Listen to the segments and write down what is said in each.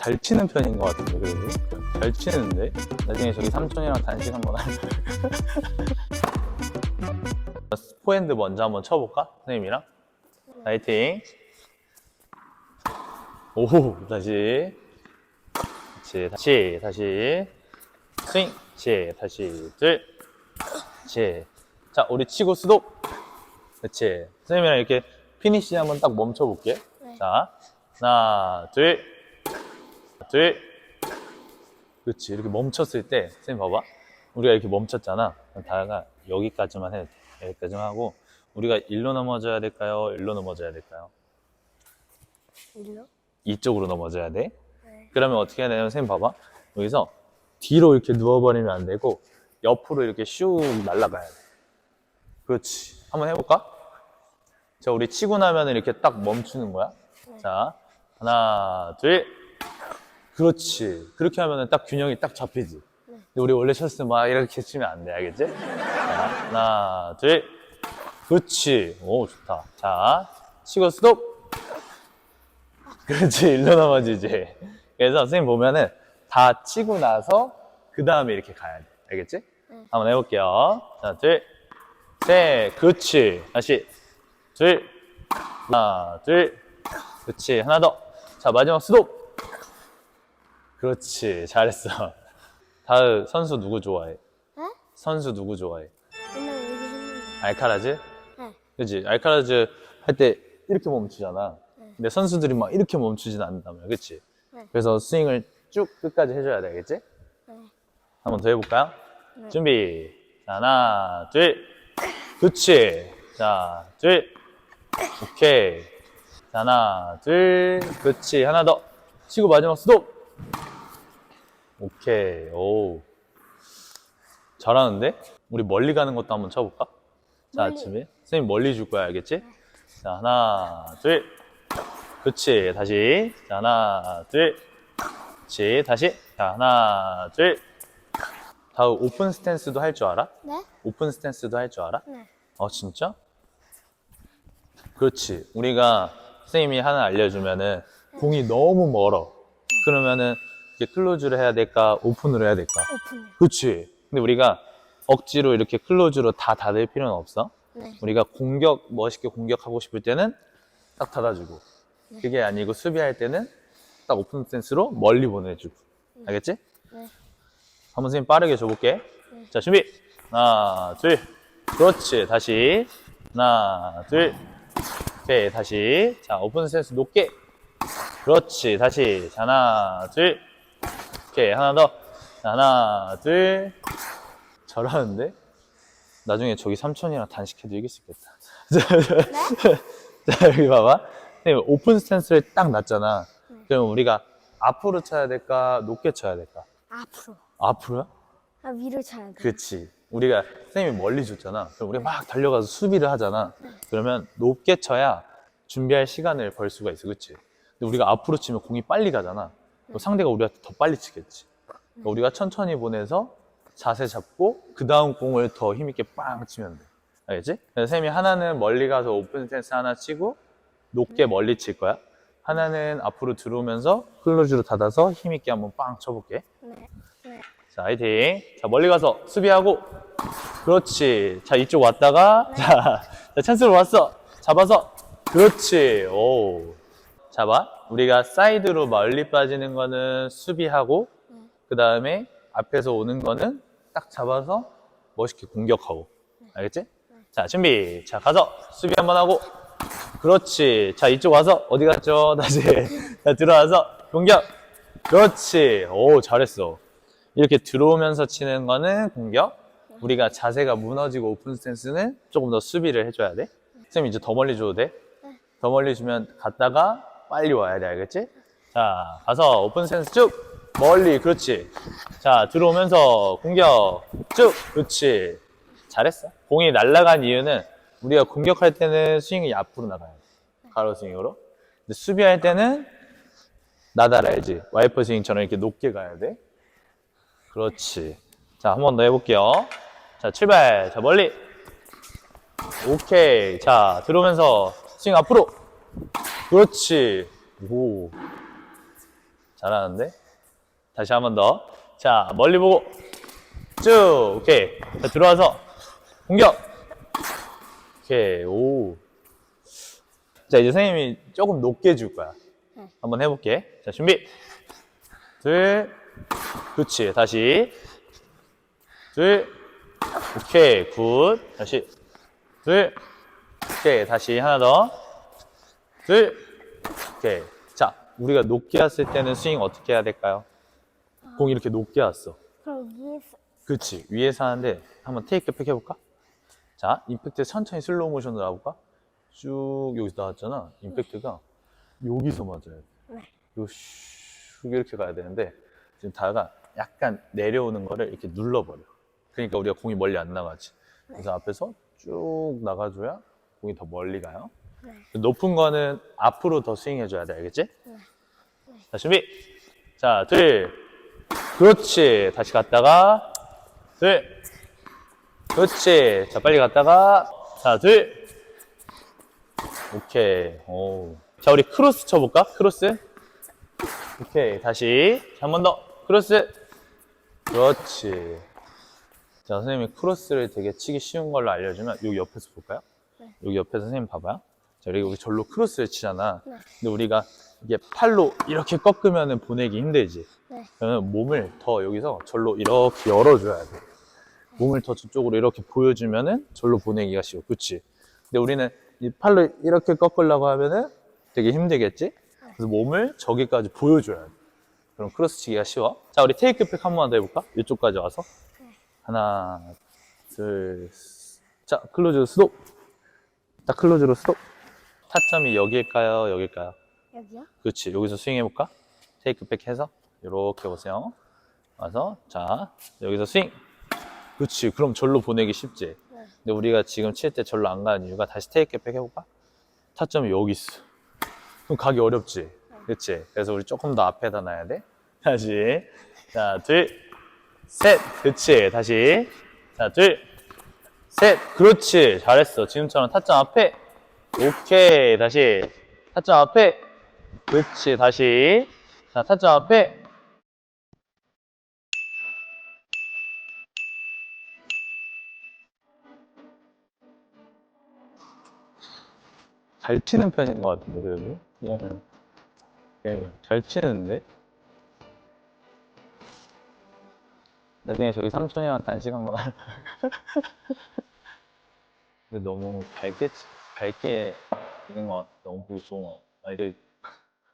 잘 치는 편인 것 같은데, 그래도. 잘 치는데? 나중에 저기 삼촌이랑 단식 한번 할래. 포핸드 먼저 한번 쳐볼까? 선생님이랑? 파이팅. 오, 다시. 그렇지, 다시, 다시. 스윙. 그렇지, 다시. 둘. 그렇지. 자, 우리 치고 스톱. 그렇지. 선생님이랑 이렇게 피니시 한번 딱 멈춰볼게. 네. 자, 하나, 둘. 둘. 그렇지. 이렇게 멈췄을 때, 선생님 봐봐. 우리가 이렇게 멈췄잖아. 다가 여기까지만 해도 돼. 여기까지만 하고, 우리가 일로 넘어져야 될까요? 일로 넘어져야 될까요? 일로? 이쪽으로 넘어져야 돼. 네. 그러면 어떻게 해야 되냐면, 선생님 봐봐. 여기서 뒤로 이렇게 누워버리면 안 되고, 옆으로 이렇게 슉 날아가야 돼. 그렇지. 한번 해볼까? 자, 우리 치고 나면 이렇게 딱 멈추는 거야. 자, 하나, 둘. 그렇지. 그렇게 하면 딱 균형이 딱 잡히지. 근데 우리 원래 때막 이렇게 치면 안 돼. 알겠지? 자, 하나, 둘. 그렇지. 오, 좋다. 자, 치고 스톱. 그렇지. 일로 넘어지지. 그래서 선생님 보면은 다 치고 나서 그 다음에 이렇게 가야 돼. 알겠지? 한번 해볼게요. 자, 둘, 셋. 그렇지. 다시. 둘, 하나, 둘. 그렇지. 하나 더. 자, 마지막 스톱. 그렇지. 잘했어. 다음 선수 누구 좋아해? 네? 선수 누구 좋아해? 했는데. 알카라즈? 네. 그치? 알카라즈 할 때 이렇게 멈추잖아. 근데 선수들이 막 이렇게 멈추진 않는다며. 그치? 네. 그래서 스윙을 쭉 끝까지 해줘야 돼. 알겠지? 네. 한 번 더 해볼까요? 준비. 자, 하나, 둘. 그치. 자, 둘. 오케이. 자, 하나, 둘. 그치. 하나 더. 치고 마지막 스톱. 오케이. 오. 잘하는데? 우리 멀리 가는 것도 한번 쳐볼까? 자, 멀리. 아침에. 선생님 멀리 줄 거야. 알겠지? 자, 하나, 둘. 그치. 다시. 자, 하나, 둘. 그치. 다시. 자, 하나, 둘. 다음 오픈 스탠스도 할 줄 알아? 네? 오픈 스탠스도 할 줄 알아? 네. 어 진짜? 그렇지. 우리가 선생님이 하나 알려주면은 공이 너무 멀어. 그러면은 이렇게 클로즈를 해야 될까 오픈으로 해야 될까? 오픈이요. 그렇지. 근데 우리가 억지로 이렇게 클로즈로 다 닫을 필요는 없어. 네. 우리가 공격 멋있게 공격하고 싶을 때는 딱 닫아주고 그게 아니고 수비할 때는 딱 오픈 스탠스로 멀리 보내주고 알겠지? 네. 한번 선생님 빠르게 줘볼게. 자, 준비. 하나, 둘. 그렇지. 다시. 하나, 둘. 오케이. 다시. 자, 오픈 스탠스 높게. 그렇지. 다시. 자, 하나, 둘. 오케이. 하나 더. 자, 하나, 둘. 잘하는데? 나중에 저기 삼촌이랑 단식해도 이길 수 있겠다. 자, 여기 봐봐. 선생님, 오픈 스탠스를 딱 놨잖아. 그럼 우리가 앞으로 쳐야 될까? 높게 쳐야 될까? 앞으로. 앞으로야? 아, 위를 차야 돼. 그치. 우리가 선생님이 멀리 줬잖아. 그럼 우리가 막 달려가서 수비를 하잖아. 그러면 높게 쳐야 준비할 시간을 벌 수가 있어. 그치? 근데 우리가 앞으로 치면 공이 빨리 가잖아. 그럼 상대가 우리한테 더 빨리 치겠지. 그러니까 우리가 천천히 보내서 자세 잡고 그 다음 공을 더 힘있게 빵 치면 돼. 알겠지? 그래서 선생님이 하나는 멀리 가서 오픈 스탠스 하나 치고 높게 멀리 칠 거야. 하나는 앞으로 들어오면서 클로즈로 닫아서 힘있게 한번 빵 쳐볼게. 네. 네. 자, 화이팅. 자, 멀리 가서 수비하고. 그렇지. 자, 이쪽 왔다가. 자, 자, 찬스로 왔어. 잡아서. 그렇지. 오. 잡아. 우리가 사이드로 멀리 빠지는 거는 수비하고, 그 다음에 앞에서 오는 거는 딱 잡아서 멋있게 공격하고. 알겠지? 자, 준비. 자, 가서 수비 한번 하고. 그렇지. 자, 이쪽 와서 어디 갔죠? 다시. 자, 들어와서 공격. 그렇지. 오, 잘했어. 이렇게 들어오면서 치는 거는 공격. 우리가 자세가 무너지고 오픈 스탠스는 조금 더 수비를 해줘야 돼. 쌤 이제 더 멀리 줘도 돼? 더 멀리 주면 갔다가 빨리 와야 돼. 알겠지? 자, 가서 오픈 스탠스 쭉. 멀리. 그렇지. 자, 들어오면서 공격. 쭉. 그렇지. 잘했어. 공이 날아간 이유는 우리가 공격할 때는 스윙이 앞으로 나가요. 가로 스윙으로. 근데 수비할 때는 나달 알지? 와이퍼 스윙처럼 이렇게 높게 가야 돼. 그렇지. 자, 한 번 더 해볼게요. 자, 출발. 자, 멀리. 오케이. 자, 들어오면서 스윙 앞으로. 그렇지. 오. 잘하는데. 다시 한 번 더. 자, 멀리 보고. 쭉. 오케이. 자, 들어와서. 공격. 오케이. 오. 자, 이제 선생님이 조금 높게 줄 거야. 네. 한번 해볼게. 자, 준비. 둘. 그렇지. 다시. 둘. 오케이. 굿. 다시. 둘. 오케이. 다시. 하나 더. 둘. 오케이. 자, 우리가 높게 왔을 때는 스윙 어떻게 해야 될까요? 공이 이렇게 높게 왔어. 그럼 위에서 그렇지. 위에서 하는데 한번 테이크 백 해볼까? 자, 임팩트 천천히 슬로우 모션으로 나볼까? 쭉 여기서 나왔잖아. 임팩트가 여기서 맞아야 돼. 네. 요슉 이렇게 가야 되는데 지금 다가 약간 내려오는 거를 이렇게 눌러버려. 그러니까 우리가 공이 멀리 안 나가지. 그래서 앞에서 쭉 나가줘야 공이 더 멀리 가요. 네. 높은 거는 앞으로 더 스윙 해줘야 돼. 알겠지? 자, 준비. 자, 둘. 그렇지. 다시 갔다가, 둘. 그렇지. 자, 빨리 갔다가, 자, 둘. 오케이. 오. 자, 우리 크로스 쳐볼까? 크로스. 오케이. 다시. 한 번 더. 크로스. 그렇지. 자, 선생님이 크로스를 되게 치기 쉬운 걸로 알려주면, 여기 옆에서 볼까요? 네. 여기 옆에서 선생님 봐봐요. 자, 우리가 여기 절로 크로스를 치잖아. 네. 근데 우리가 이게 팔로 이렇게 꺾으면 보내기 힘들지. 네. 그러면 몸을 더 여기서 절로 이렇게 열어줘야 돼. 몸을 더 저쪽으로 이렇게 보여주면은 절로 보내기가 쉬워. 그치? 근데 우리는 이 팔로 이렇게 꺾으려고 하면은 되게 힘들겠지? 그래서 몸을 저기까지 보여줘야 돼. 그럼 크로스 치기가 쉬워. 자, 우리 테이크 백 한번더 해볼까? 이쪽까지 와서. 하나, 둘, 자, 클로즈 스톱. 자, 클로즈로 스톱. 타점이 여기일까요? 여기일까요? 여기요? 그렇지. 여기서 스윙 해볼까? 테이크 백 해서 이렇게 오세요. 와서 자 여기서 스윙. 그렇지. 그럼 절로 보내기 쉽지. 네. 근데 우리가 지금 칠 때 절로 안 가는 이유가 다시 테이크 백 해볼까? 타점이 여기 있어. 그럼 가기 어렵지. 그렇지. 그래서 우리 조금 더 앞에다 놔야 돼. 다시. 자, 둘, 셋. 그렇지. 다시. 자, 둘, 셋. 그렇지. 잘했어. 지금처럼 타점 앞에. 오케이. 다시. 타점 앞에. 그렇지. 다시. 자, 타점 앞에. 잘 치는 편인 것 같은데, 그래도. 그냥, 예, 잘 치는데? 나중에 저기 삼촌이랑 단식한 거. 근데 너무 밝게, 치- 밝게 있는 것 같아. 너무 같아. 아, 이게,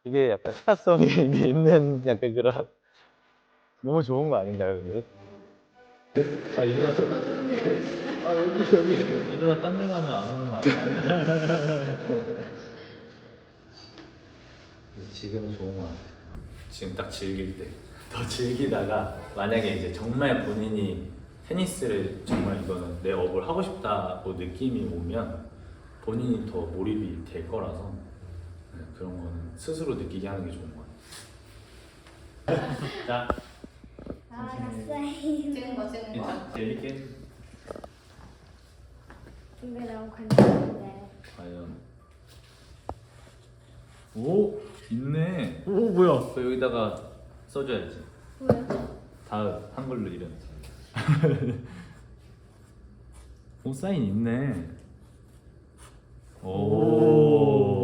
이게 약간 스타성이 있는 약간 그런. 너무 좋은 거 아닌가요, 근데? 아, 이거. 아, 여기, 여기. 이러다 딴데 가면 안 오는 거 아니야? 지금은 좋은 거 같아. 지금 딱 즐길 때. 더 즐기다가 만약에 이제 정말 본인이 테니스를 정말 이거는 내 업을 하고 싶다고 느낌이 오면 본인이 더 몰입이 될 거라서 네, 그런 거는 스스로 느끼게 하는 게 좋은 것 같아요. 자, 찍은 거 찍은 거. 일단 재밌게 근데 너무 간단한데. 과연 오 있네. 오 뭐야? 그 여기다가 써줘야지. 뭐요? 다음 한글로 이름. 오 사인 있네. 오.